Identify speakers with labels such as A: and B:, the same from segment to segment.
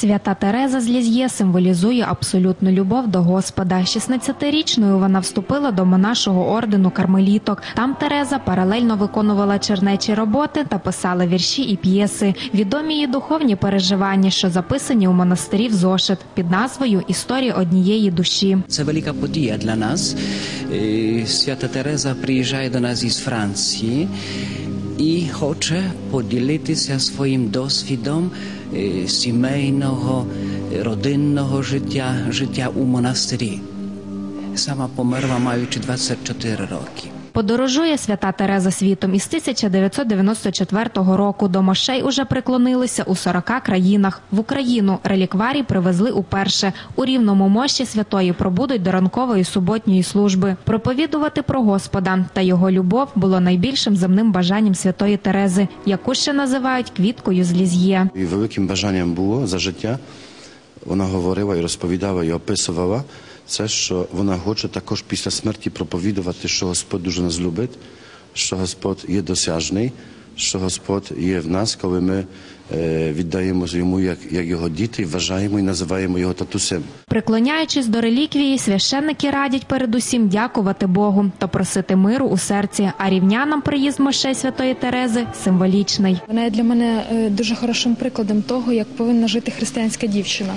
A: Свята Тереза з Ліз'є символізує абсолютну любов до Господа. 16-річною вона вступила до монашого ордену кармеліток. Там Тереза паралельно виконувала чернечі роботи та писала вірші і п'єси. Відомі її духовні переживання, що записані у монастирі в зошит під назвою Історія однієї душі.
B: Це велика подія для нас. Е, Свята Тереза приїжджає до нас із Франції і хоче поділитися своїм досвідом сімейного, родинного життя, життя у монастирі. Сама померла, маючи 24 роки.
A: Подорожує свята Тереза світом із 1994 року. До мощей уже приклонилися у 40 країнах. В Україну релікварій привезли уперше. У рівному мощі святої пробудуть до ранкової суботньої служби. Проповідувати про Господа та його любов було найбільшим земним бажанням святої Терези, яку ще називають квіткою з ліз'є.
C: І великим бажанням було за життя. Вона говорила і розповідала і описувала це, що вона хоче також після смерті проповідувати, що Господь дуже нас любить, що Господь є досяжний, що Господь є в нас, коли ми віддаємо йому як, як його діти, вважаємо і називаємо його татусем.
A: Приклоняючись до реліквії, священники радять передусім дякувати Богу та просити миру у серці. А рівнянам приїзд мощей святої Терези символічний.
D: Вона є для мене е, дуже хорошим прикладом того, як повинна жити християнська дівчина,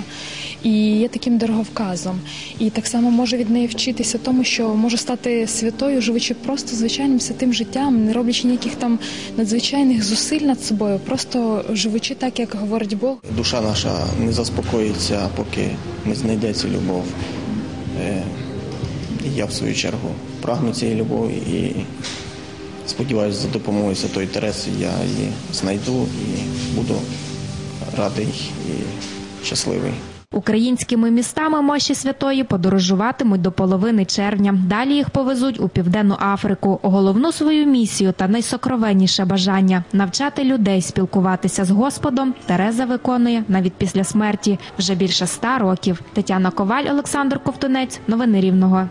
D: і є таким дороговказом. І так само можу від неї вчитися тому, що можу стати святою, живучи просто звичайним святим життям, не роблячи ніяких там надзвичайних зусиль над собою, просто живучи так, як говорить Бог.
E: Душа наша не заспокоїться, поки не знайдеться любов. Е, я, в свою чергу, прагну цієї любові і сподіваюся, за допомогою Святої Тереси я її знайду і буду радий і щасливий.
A: Українськими містами мощі святої подорожуватимуть до половини червня. Далі їх повезуть у південну Африку. Головну свою місію та найсокровенніше бажання навчати людей спілкуватися з Господом. Тереза виконує навіть після смерті вже більше ста років. Тетяна Коваль, Олександр Ковтунець. Новини Рівного.